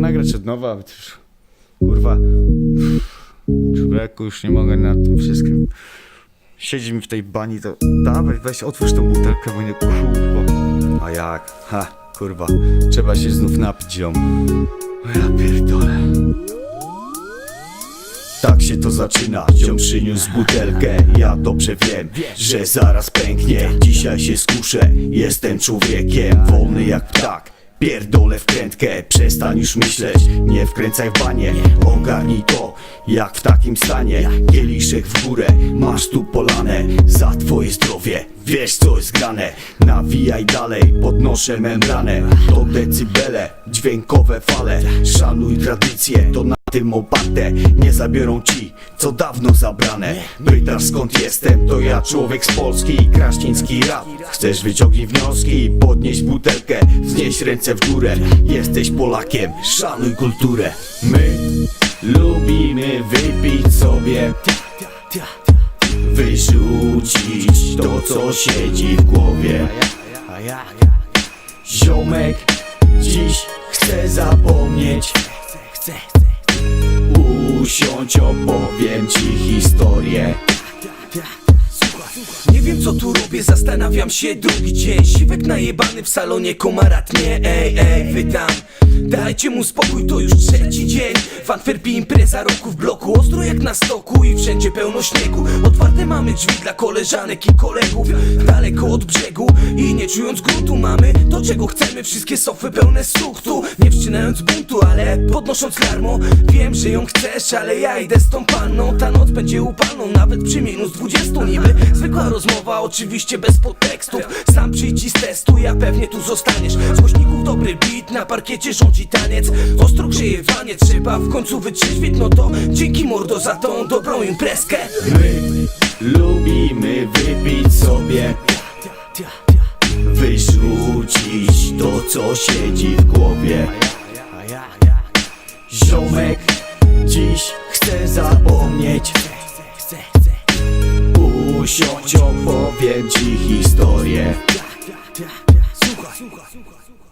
nagrać od nowa, kurwa, człowieku, już nie mogę na tym wszystkim. Siedzi mi w tej bani, to dawaj, weź, otwórz tą butelkę, bo nie, kurwa. A jak? Ha, kurwa, trzeba się znów napić ją. Ja pierdolę. Tak się to zaczyna, ziom przyniósł butelkę Ja dobrze wiem, że zaraz pęknie Dzisiaj się skuszę, jestem człowiekiem Wolny jak ptak Pierdolę w krętkę, przestań już myśleć. Nie wkręcaj w banie, ogarnij to Jak w takim stanie, kieliszek w górę Masz tu polane, za twoje zdrowie Wiesz co jest grane, nawijaj dalej Podnoszę membranę, to decybele Dźwiękowe fale, szanuj tradycję To na tym oparte Nie zabiorą ci, co dawno zabrane Pytasz skąd jestem, to ja człowiek z Polski Kraściński rap, chcesz wyciągnij wnioski Podnieś butelkę, wznieś ręce w górę Jesteś Polakiem, szanuj kulturę My lubimy wypić sobie Wyrzucić to co siedzi w głowie Ziomek dziś chce zapomnieć Usiądź, opowiem ci historię. Nie wiem co tu robię, zastanawiam się drugi dzień. Siwek najebany w salonie, komarat nie, ej, ej, wy tam Dajcie mu spokój, to już trzeci dzień. W Antwerpii impreza roku w bloku. Ostro jak na stoku i wszędzie pełno śniegu. Otwarte mamy drzwi dla koleżanek i kolegów. Daleko od brzegu i nie czując gruntu Mamy to czego chcemy, wszystkie sofy pełne suktu. Nie wszczynając buntu, ale podnosząc larmo Wiem, że ją chcesz, ale ja idę z tą panną. Ta noc będzie upalną, nawet przy minus 20 Niby zwykła rozmowa, oczywiście bez podtekstów. Sam przyjdź i testuj, a pewnie tu zostaniesz. Z głośników dobry beat, na parkiecie rządzi taki taniec. Ostro grzeje wanie, trzeba w końcu wytrzeźwieć No to dzięki mordo za tą dobrą imprezkę. My lubimy wypić sobie. Wyrzucić to co siedzi w głowie. Ziomek dziś chce zapomnieć. Usiądź opowiem ci historię. Słuchaj, słuchaj, słuchaj.